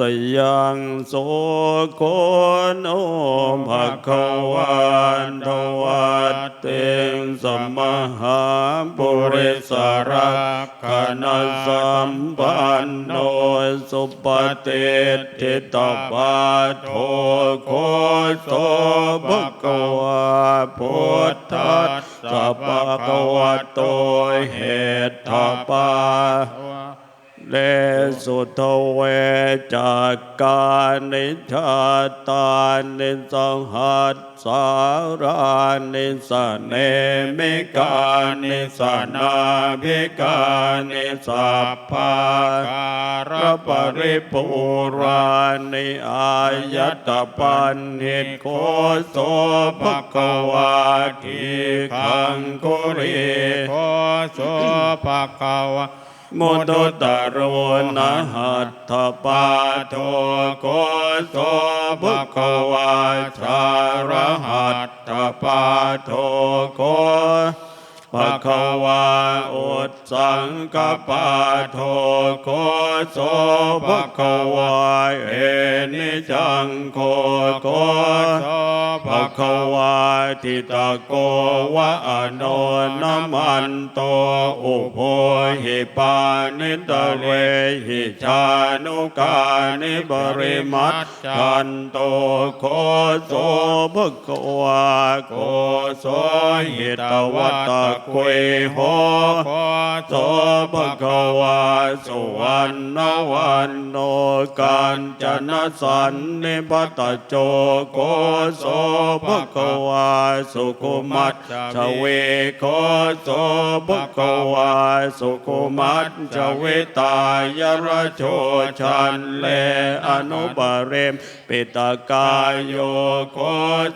สยังโสโกโนภะคะวันตวัตเตงสัมหาปุริสรักขณสัมปันโนสุปฏิทิตปาโทโคโตภะคะวะพุทธัสสะภะคะวะโตเหตุปา เลสุทเวจากกานิชาตานิสหัสสารานิสเนมิกานิสนาภิกานิสัพพาการปริปุรานิอายัตปันหิโกโสภคะวาทีขังคุริโคโสภคะวะ มุตุตะโรนะหัตถปาโทโกโสภะคะวะชารหัตถปาโทโก ภะคะวาอุตสังกปาโทโกโสภะคะวาเอนิจังโคโกโสภะคะวาทิตาโกวะอโนนมันโตอุโพหิปานิตะเวหิชานุกานิบริมัตชันโตโคโสภะคะวาโกโสหิตวัตตะเกวโหโคโสภะคะวาสุวรรณวันโนกันจนสันนิปตโจโกโสภะคะวาสุขุมัตชเวโกโสภะคะวาสุขุมัตชเวตายรโชชันเลอนุบาเรมปิตกายโยโก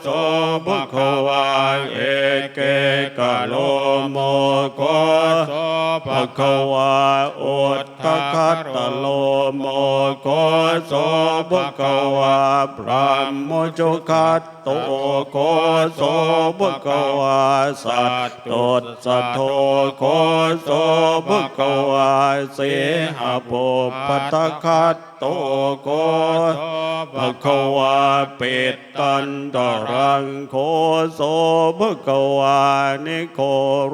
โสภะคะวาเอเกกะโลโมโกโสภะคะวาอุตตะคัตตะโลโมโกโสภะคะวาพระโมจุคัตโตโกโสภะคะวาสัตตตสัทโธโกโสภะคะวาเสหะโพปัตตะคัต ตโกโสภะคะวาปิตตันตรังโคโสภะคะวานิโค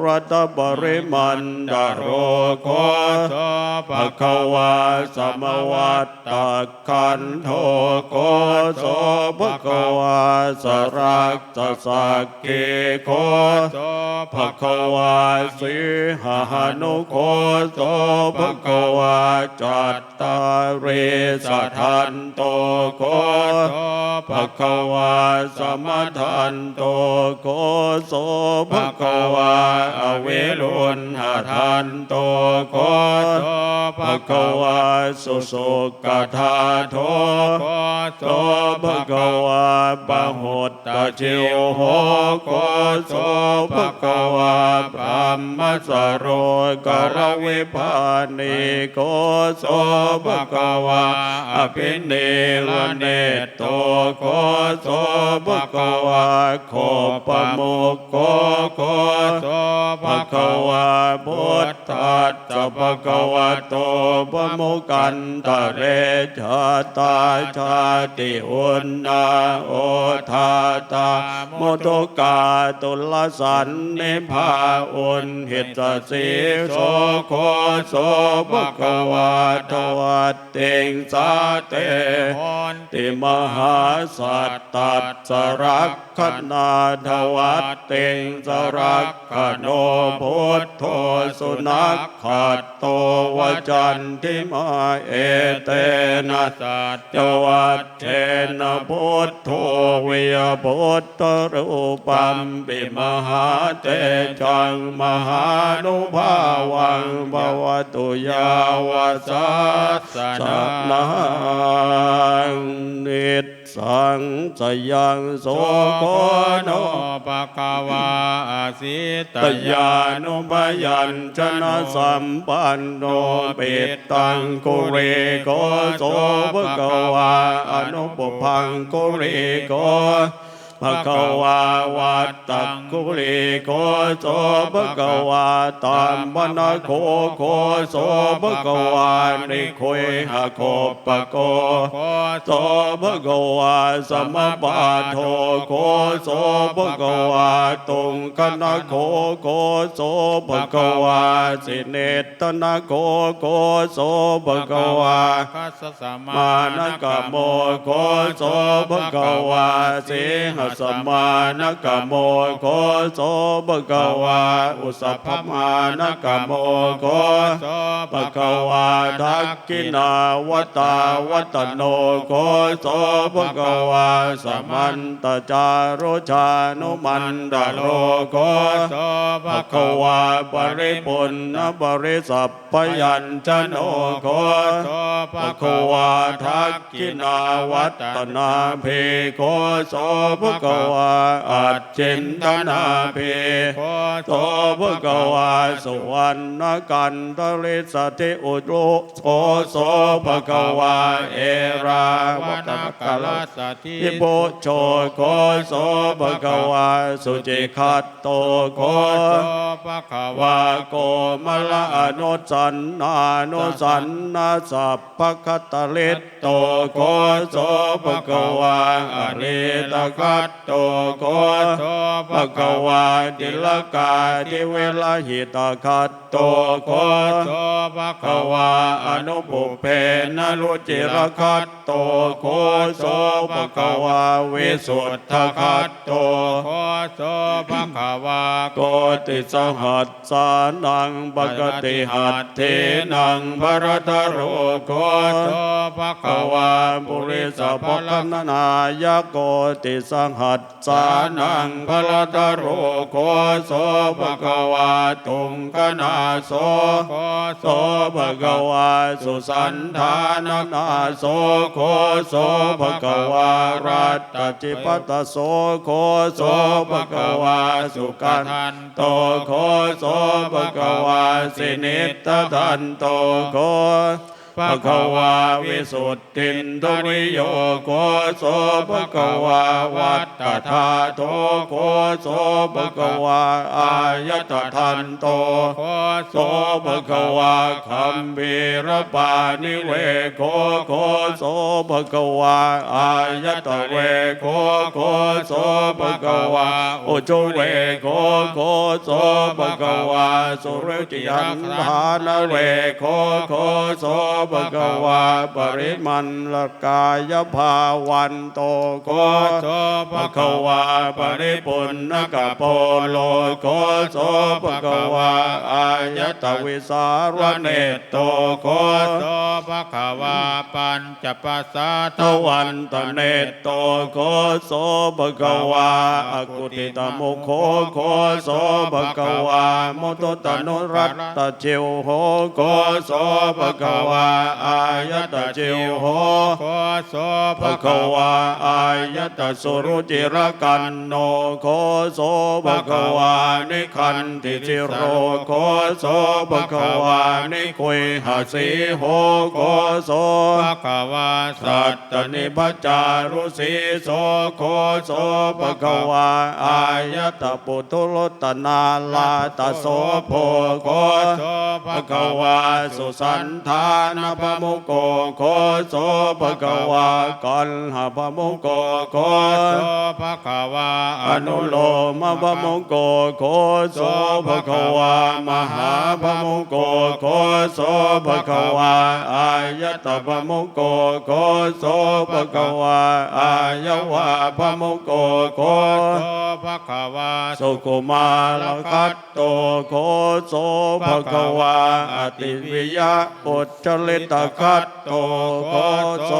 รัตบริมันดาโรโคโสภะคะวาสมวัตตะคันโทโกโสภะคะวาสรักตสักเกโคโสภะคะวาสิหานุโคโสภะคะวาจัตตาเรสทันโตโกโสภะคะวาสมทันโตโกโสภะคะวาอเวรุณหทันโตโกโสภะคะวาสุสุกทาโทโคโตภะคะวาปะหุตตะชิวโหโกโสภะคะวาพระมสโรกระวิภานิโกโสภะคะวาอภิเนลเนตโตโกโสภะคะวาโคปะโมกโกโกโสภะคะวาพุทธัตสะภะคะวะโตปะโมกันตะเรชาตาชาติอุณนาโอทาตาโมตุกาตุลสันนิพาอุนหิตสีโสโคโสภะคะวะโตวัตเตงสาเตโหนติมหาสัตตัสสรักขณาทวัตเตงสรักขโนพุทโธสุนัขขัดโตวจันทิมาเอเตนะสัตจวัตเทนะพุทโธวิยพุทธรูปัมปิมหาเตจังมหานุภาวังภวตุยาวสาสสันาพนังนิส สังสยังโสโกโนปะกวาอาสิตยานุปยัญชนะสัมปันโนปิตตังกุเรโกโสภะกวาอนุปพังกุเรโก ภะคะวาวัตตะกุลิโกโสภะคะวาตัมมนะโคโคโสภะคะวานิโคยหะโคปะโกโสภะคะวาสัมปะโทโคโสภะคะวาตุงคนะโคโคโสภะคะวาสิเนตนะโคโคโสภะคะวาคัสสะมานะกะโมโคโสภะคะวาสิหสมานกะโมโคโสภะคะวาอุสสพมานะกะโมโคโสภะคะวาทักกินาวตาวัตโนโคโสภะคะวาสมันตจารุชานุมันดาโลโคโสภะคะวาปริปุณณบริสัพพยัญชโนโคโสภะคะวาทักกินาวัตนาเพโคโสภะคะวาอัจฉินตนาเพโตภะคะวาสุวรรณกันตริสติอุโรโสโสภะคะวาเอราวัตะกาลลาสติโปโชโคโสภะคะวาสุจิคัตโตโคโสภะคะวาวาโกมละอนุสันนานุสันนาสัพพะคตเลตโตโคโสภะคะวาอริตคัตโตโคโสภะคะวาติลกาทิเวลหิตคัตโตโคโสภะคะวาวอนุปุเพนรุจิรคัตโตโคโสภะคะวาวิสุทธคัตโตโคโสภะคะวาโกติสหัสสานังปกติหัตเทนังพระตโรโกโสภะคะวาปุริสปพนนายโกติสังหัสสานังพระตโรโกโสภะคะวาตุงกนาโสโคโสภะคะวาสุสันธานนาโสโคโสภะคะวารัตตจิปัตโสโคโสภะคะวาสุกันทันโตโคโสภะคะวาสินิตตทันโตโคะคะวาวิสุทธินทริโยโคโสภะควาวัตตถาโตโคโสภะควาอายตทันโตโคโสภะควาคัมภีรปานิเวโคโคโสภะควาอายตเวโคโคโสภะควาโอจุเวโคโคโสภะควาสุรจิยันทานเวโคโคโสภะคะวาปริมันลกายภาวันโตโคโสภะคะวาปริปุณณกะโปโลโกโสภะคะวาอายตวิสารเนตโตโกโสภะคะวาปัญจปัสสะตวันตเนตโตโกโสภะคะวาอกุติตโมโคโคโสภะคะวาโมตุตนุรัตตเจวโหโกโสภะคะวาอายตเจวโหโคโสภะคะวาอายตสุรุจิรกันโนโคโสภะคะวานิคันติจิโรโคโสภะคะวานิคุยหาสีโหโคโสภะคะวาสัตตนิพจารุสีโสโคโสภะคะวาอายตปุตุลตนาลาตโสโพโคโสภะคะวาสุสันธานพมุโกโคโสภะคะวากันหพมุโกโคโสภะคะวาอนุโลมพมุโกโคโสภะคะวามหาพมุโกโคโสภะคะวาอายตพมุโกโคโสภะคะวาอายาวาพมุโกโคโสภะคะวาสุกุมาลคัตโตโคโสภะคะวาอติวิยะปุจจลิตคัตโตโคโส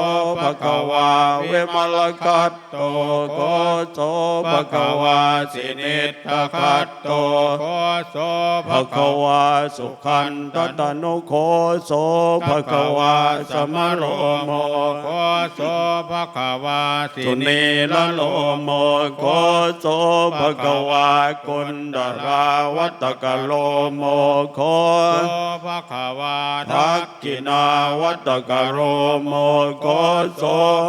ภะคะวาเวมลคัตโตโคโสภะคะวาสินิตตคัตโตโคโสภะคะวาสุขันตตนุโคโสภะคะวาสมะโรโมโคโสภะคะวาสิสุนีละโลโมโคโสภะคะวากุณดาราวัตกะโลโมโคโสภะคะวาทักกินาวัตกะโรโมโคโส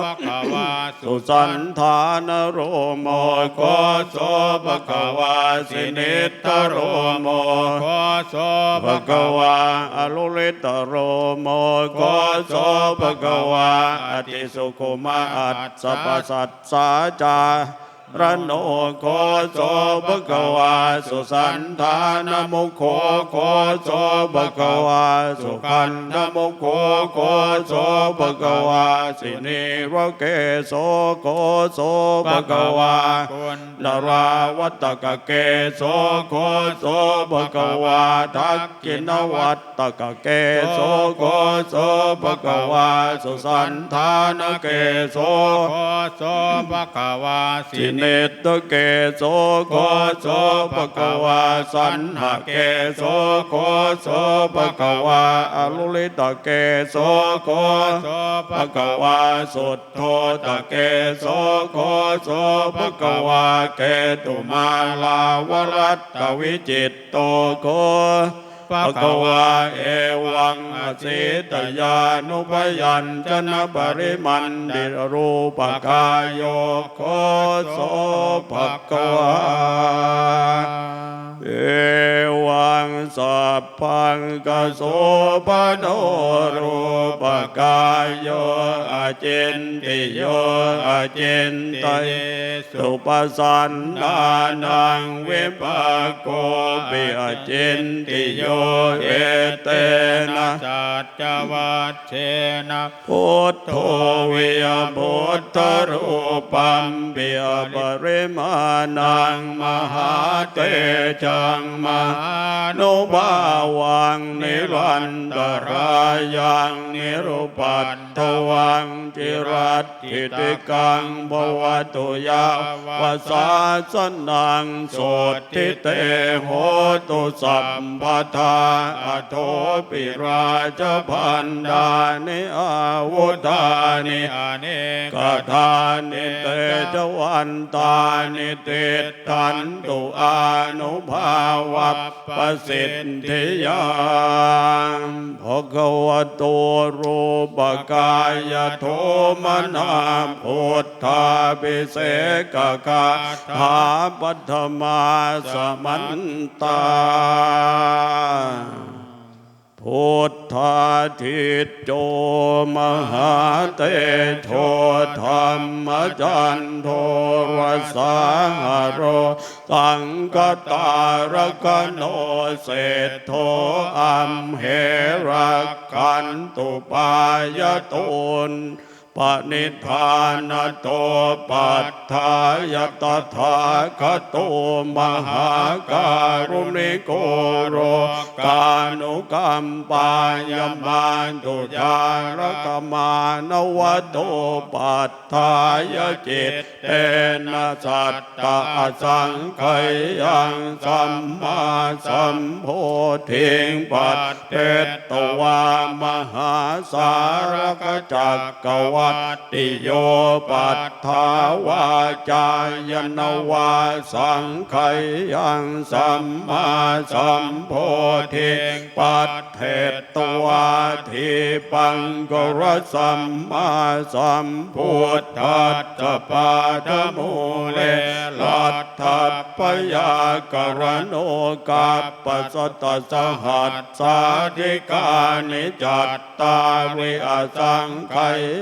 ภะคะวาสุสันธานโรโมโกโสภะคะวาสินิตโรโมโกโสภะคะวาอรุลิตโรโมโกโสภะคะวาอติสุขุมาอัตสัพพสัตสาจา ระโนโคโสภะคะวาสุสันธานมุโคโคโสภะคะวาสุขันธมุโคโคโสภะคะวาสินิรเกโสโคโสภะคะวาคุณราวัตกะเกโสโคโสภะคะวาทักกินวัตตกะเกโสโคโสภะคะวาสุสันธานเกโสโกโสภะคะวาสิสิเนตเกโสโคโสภะคะวาสันหเกโสโคโสภะคะวาอรุลิตเกโสโคโสภะคะวาสุทโธตะเกโสโคโสภะคะวาเกตุมาลาวรัตตวิจิตโตโค ภะคะวาเอวังอสิตยานุปยัญชนะปริมันดิรูปกายโยโคโสภะคะวา เอวังสัพพังกโสปโนรูปกายโยอาเจนติโยอาเจนไตยสุปสันดานังเวปากโกปิอาเจนติโยเอเตนะสัจจวัตเชนะพุทโธวิยพุทธรูปัมปิยปริมาณังมหาเตจังมานุภาวังนิรันตรายังนิรุปัตถวังจิรัตถิติกังบวตุยาวสาสนังโสติเตโหตุสัมปทาอโทปิราชพันดานิอาวุธานิอเนกกทานิเตจวันตานิติตันตุอานุภาวะปสิทธิยามภะคะวะโตรูปกายโทมนาพุทธาปิเสกกาถาปัทมาสมันตา พุทธาทิตโจมหาเตโชธรรมจันโทรสาหโรสังกตารกโนเศธโทอัมเหรักขันตุปายตุน ปณิธานโตปัฏฐายตถาคโตมหาการุณิโกโรกานุกัมปายมาตุจารกมานวโตปัฏฐายจิตเตนะสัตตะสังไขยังสัมมาสัมโพธิงปัตเตตวามหาสารกจักกวัตติโยปัฏฐาวาจายนวาสังขยังสัมมาสัมโพธิปัตเทตตวาทิปังกรสัมมาสัมพุทธัสสะปาทมูเลลัทธัปยากรโนกัปปสตสหัสสาธิกานิจัตตาริอสังไข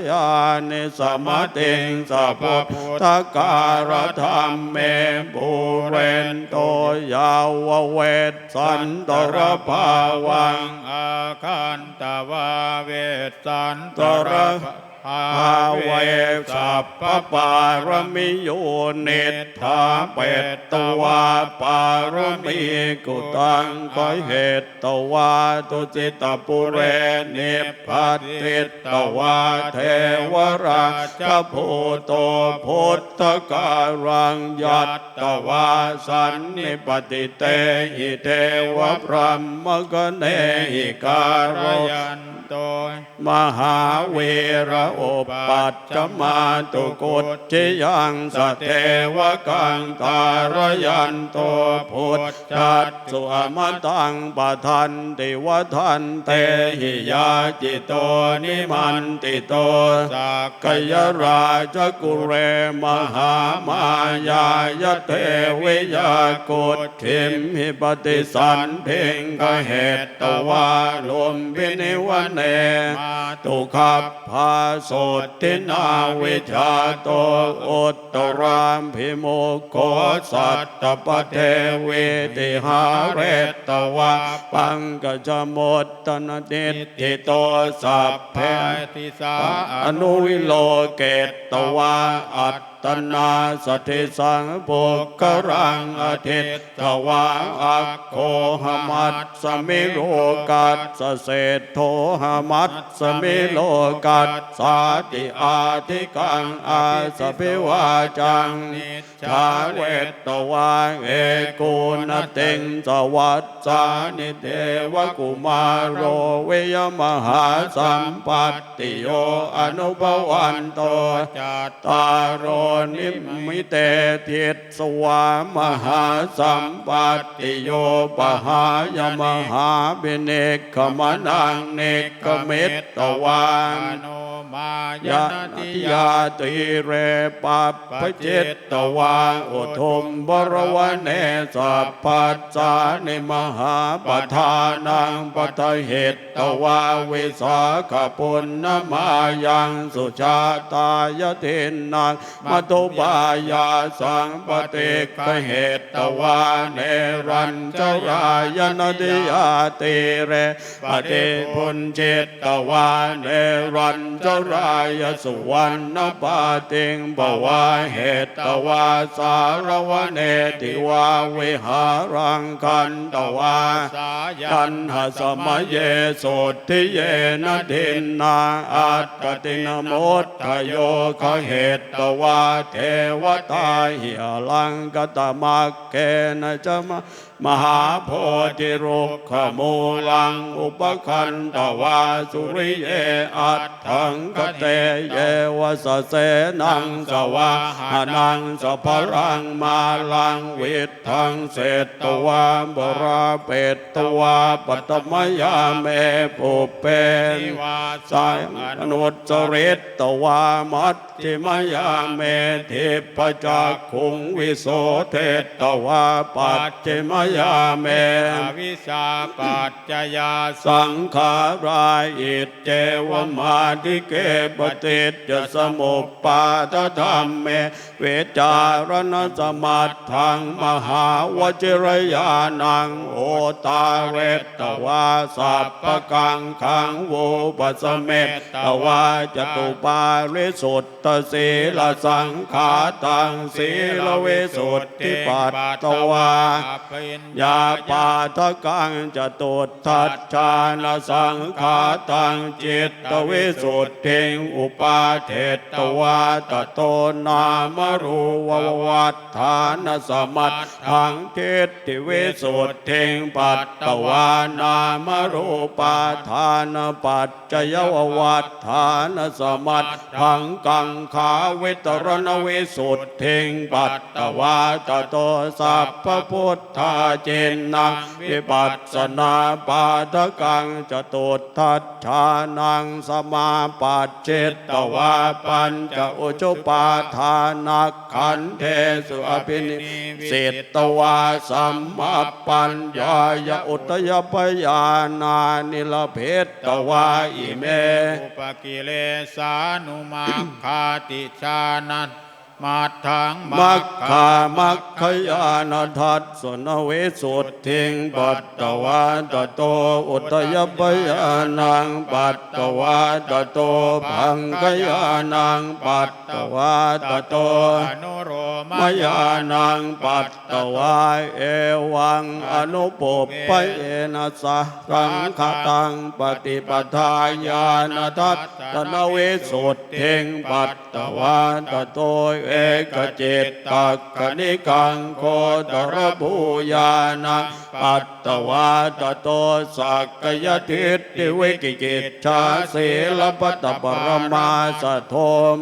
ยานิสมติงสัพพุทธการธรรมเมบุเรนโตยาวเวทสันตรภาวังอาคันตวาเวสสันตตร ระภาเวสัพพปารมิโยเนตถาเปตตวาปารมีกุตังคอเหตตวาตุจิตปุเรนิพพัติตตวาเทวราชภูโตพุทธการังยัตตวาสันนิปติเตหิเทวพรหมกเนหิกาโรยัน โต มหาเวระโอปัจจมาตุกุจจิยังสเทวกังตารยันโตพุทธัสสุอมตังปะทันติวทันเตหิยาจิตโตนิมันติโตสักกยราชกุเรมหามายายเทวิยากุฏทิมหิปฏิสันเพ่งกเหตตวาลมพินิวันเนมตุขับพาโสตินาวิชาโตอุตตรามพิโมกโคสัตตปเทเวติหาเรตตวาปังกจมดตนเดติโตสัพเพติสาอนุวิโลเกตตวาอัต ตนาสติสังปุกรังอทิตตวาอักโคหมัตสมิโลกัสสเศษโทหมัตสมิโลกัสสาติอาทิกังอาสพิวาจังชาเวตตวาเอกูนติงสวัสสานิเทวกุมารโรเวยมหาสัมปัตติโยอนุภวันโตจัตตารโรนิมิเตทิสวามหาสัมปัตติโยปหายมหาบิเนกขมนังเนกเมตตวาอนุ มายะนาติติยาติเรปัปปจิตตวาอุทุมบรวเนสัพพัสสานิมหาปทานังปทเหตตวาวิสาขปุณณมายังสุชาตายเทนนังมตุปายาสังปติกเหตตวาเนรัญจรายนติยาติเรปฏิพุนจิตตวาเนรัญจรายสุวรรณปาติงบวาเหตตวาสารวเนติวาวิหารังกันตวาสายันหสมเยโสทิเยนทินนาอัตตตินโมททโยคเหตตวาเทวตาหิลังกตมักเกนจมะ มหาโพธิรุกขมูลังอุปคันตวาสุริเยอัตถังกเตเยวสเสนังสวาหนังสพรังมาลังวิทังเศตตวาบราเปตตวาปัตมยาเมปุเปนนิวาสายอนุตจริตตวามัตติมยาเมทิปจักขุงวิโสเทตตวาปัจจิมยาเมอวิชาปัจจยาสสังขาราอิจเจวมาทิเกปติจจสมุปปาทธรรมเม เวจารณสมัตถังมหาวจิรยานังโอตาเรตตวาสัพพกังขังโวปัสเมตตวาจตุปาริสุทธสีลสังขาตังสีลเวสุทธิปัตตวายาปาทกังจะตุทัชฌานสังขาตังจิตตวิสุทธิงอุปาเทตวาตโตนามรูววัฏฐานสมัตถังเทติวิสุทธิงปัตตวานามรูปาทานปัจจยววัฏฐานสมัตถังกังขาเวตรณวิสุทธิงปัตตวาตโตสัพพพุทธาจนนังวิปัสสนาปาทกังจตุทัชฌานังสมาปัจเจตวาปัญจอุจุปาทานักขันเทสุอภินิสิตตวาสัมมาปัญญายอุตยปยานานิลเพตตวาอิเมอุปกิเลสานุมาคาติชานัน มาทังมัคคามัคคยานทัสสนเวสุทธิงปัตตวาตโตอุตยปยานังปัตตวาตโตพังคยานังปัตตวาตโตอนุโรมยานังปัตตวาเอวังอนุปปปเอนะสะสังขตังปฏิปทาญาณทัตตนเวสุทธิงปัตตวาตโตเอเอกจิตตกขณิกังโคตรภูยานังปัตตวาตโตสักกยทิฏฐิวิกิกิจชาศีลปัตปรมาสโท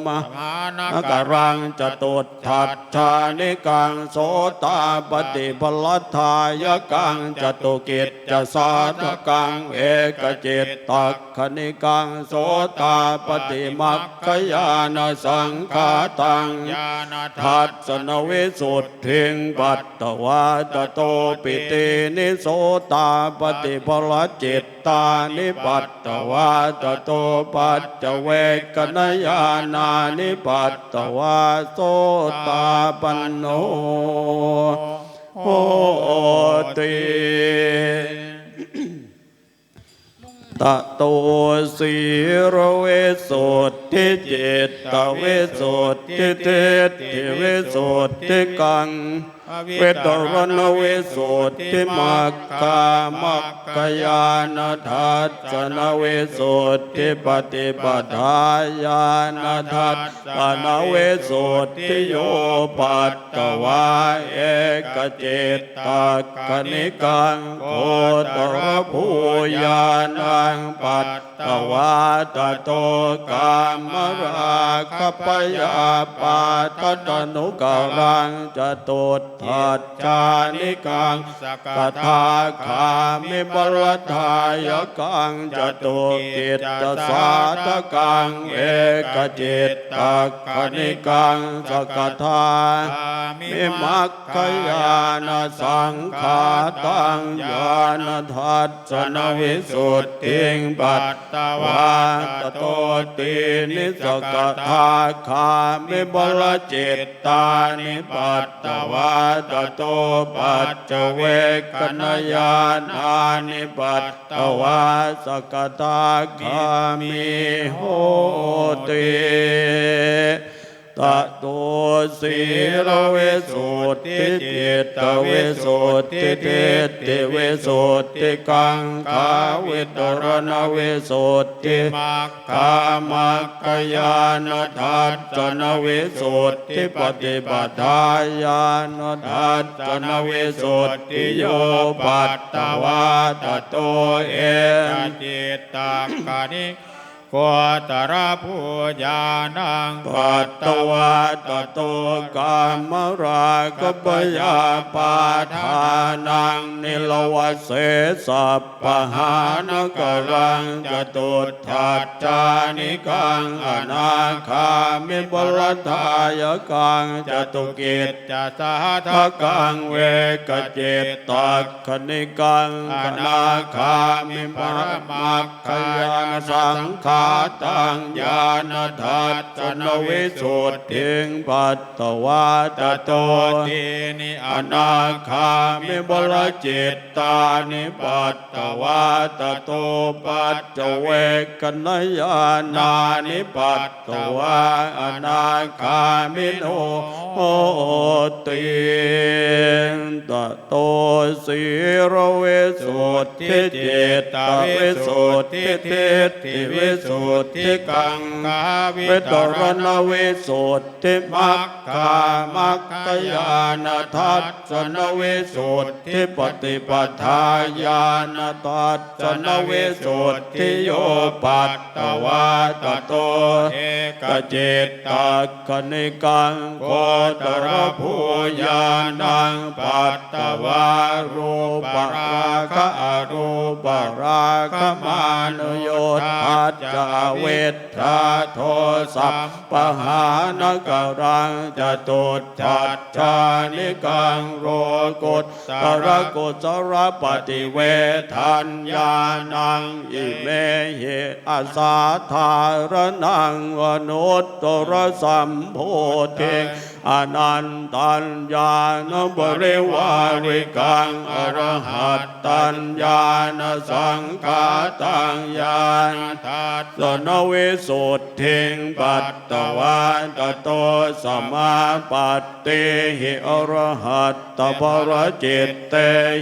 มะสมานานการรังจตุทัตชานิกังโสตาปฏิพลทธายกังจตุกิจจะสาธกังเอกจิตตักขณิกังโสตาปฏิมัคคยานสังขาตังญาณทัศสนวิสุทธิงปัตตวาตโตปิตินิโสตาปฏิพลจิตตานิปัตตวาตโตปัจจเวกนยานานิปัตตวาโสตาปันโนโหติตะโตสีรเวสุทธิจิตตเวสุทธิเทติเวสุทธิกังเวตรณเวสุทธิมักคามักคยานทัสสนเวสุทธิปฏิปทายานทัสสนเวสุทธิโยปัตตวาเอกเจตตกขณิกังโคตรภูยานังปต ตวาตโตกามราคปยาปาตตนุกรังจตุทัจจานิกังสกทาคามิบรทายกังจตุกิจจสาทกังเอกจิตตักขณิกังสกทามิมัคคยานสังขาตังญาณทัสสนวิสุทธิงปัตตวาตโตตินิสกทาคามิบลจิตตานิปัตตวาตโตปัจจเวกนยานานิปัตตวาสกทาคามิโหติ ตะโตสีระเวสุทธิจิตตเวสุทธิเทติเวสุทธิกังขาเวตรณเวสุทธิมักกามัคยานทัสสนเวสุทธิปฏิปทายานทัสสนเวสุทธิโยปัตตวาตโตเอจิตตักขณิ โคตรภูญานังปัตตวาตโตกามรากปยาปาทานังนิลวเสสัพปหานกรังจตุทัจจานิกังอนาคามิบรทายกังจตุกิจจะสาทะกังเวกจิตตักขณิกังอนาคามิปรมักขยานสังขาตังญาณทัสสนวิสุทธิงปัตตวาตโตตินิอนาคามิบรจิตตานิปัตตวาตโตปัจจเวกนยานานิปัตตวาอนาคามิโนโหติตโตสีระเวสุทธิจิตตเวสุทธิเทติเวสุทธิกังกาวิตรณเวสุทธิมัคคามัคคยานทัสสนเวสุทธิปฏิปทาญาณทัสสนเวสุทธิโยปัตตวาตโตเอกกจิตตักขณิกังโคตรภูญาณังปัตตวารูปราคะอรูปราคะมานุโยทัจเวทธาโทสัพปหานกรังจตุจัตชานิกังโรกุตตรกุตรปฏิเวทัญญานังอิเมหิอาสาธารนังวนุตตรสัมโพธิอนันตัญญาณบริวาริกังอรหัตตัญญาณสังฆาตัญญาณทัตสนวสสุทธิงปัตตวาตโตสมาปัตติหิอรหัตตปรจิตเต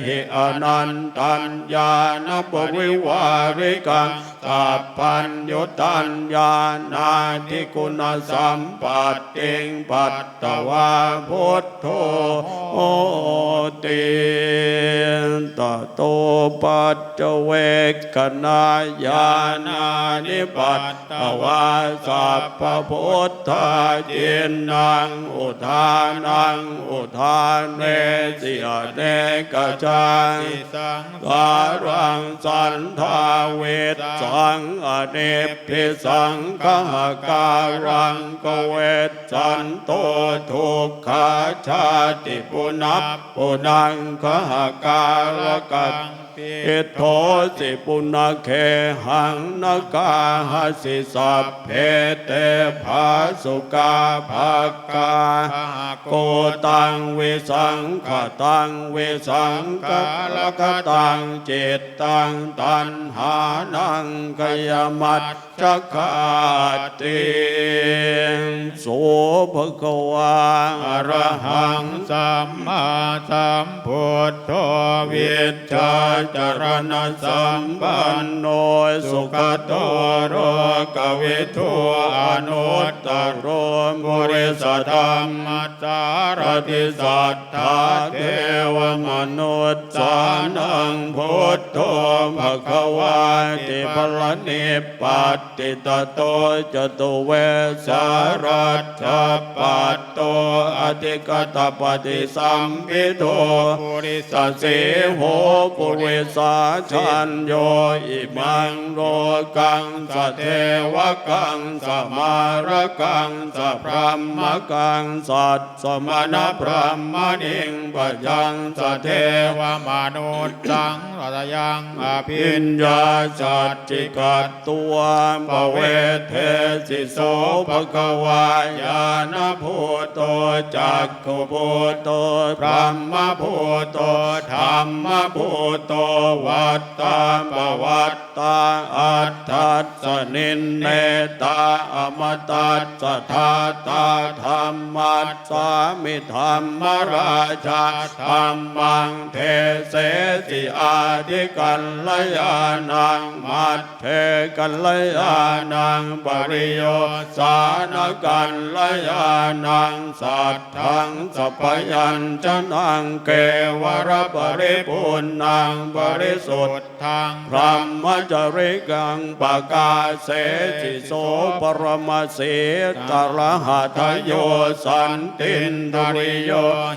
หิอนันตัญญาณปวิวาริกังสัพพัญญตัญญาณาทิคุณสัมปัตติงปัตตวาพุทโธโอติตโตปัจเจเวกขณายานานิปัตตวาสัพพพุทธาเจนนังอุทานังอุทานเนสิยเนกจังสังการังสันทาเวทสังอเนพิสังขหการังกเวทสันโตทุกขาชาติปุนับปุนังขหการกัง ปิอิโทสิปุณเคหังนกาหสิสัพเพเตภาสุกาภากาโกตังเวสังขตังเวสังกาลกตังเจตตังตันหานังกยมัตจักขาติโสภะคะวาอรหังสัมมาสัมพุทโธวิวิชชาจารณสัมปันโนสุข โตโรกวิทูอนุตตรโรมุริสธรรมมัจจารติสัสัทธาเทวมนุษย์สานังพุทโธภควาติพลนิปัตติตโตจตุเวสารัตถปัตโตอธิกตปฏิสัมพิโทปุริสสเสโหปุเรสาชันโยอิมังโรกกังสเทวกังสมารกังสพรหมกังสัตสมณพรหมนิงปยังสเทเทวมนุษย์สังรตยังอภิปินญญาสัจจิกัตตัวปเวเทสิโสภควายานภูโตจักขุภูโตพรหมภูโตธรรมภูโตวัตตาปวัต ตาอัตถัสสนินเนตาอมตัสสทาตาธรรมัสสามิธรรมราชาธรรมังเทเสสิอาธิกัลลยานังมัทเทกัลยานังปริโยสานกัลยานังสัทธังสัพยัญชนังเกวรปริปุณนังบริสุทธทางพรหมจริกังปกาเสติโสปรมเสตระหัตโยสันตินทริโย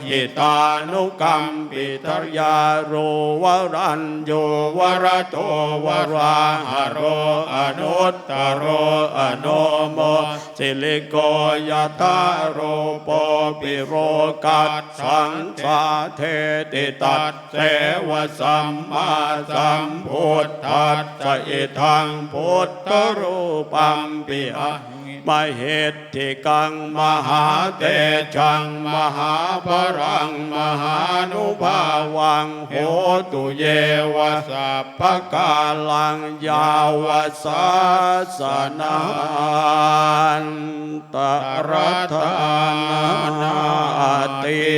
หิตานุกัมปิทรยาโรวรันโยวรโตวราหโรอนุตตโรอนโม สิลิโกยตาโรโปปิโรกัสสังสาเทติตัดเสวสัมมาสัมพุทธัสสะอิทังพุทธรูปัมปิอะ มเหตติกังมหาเตชังมหาพรังมหานุภาวังโหตุเยวสัพพกาลังยาวสัสนาตรัตนาติ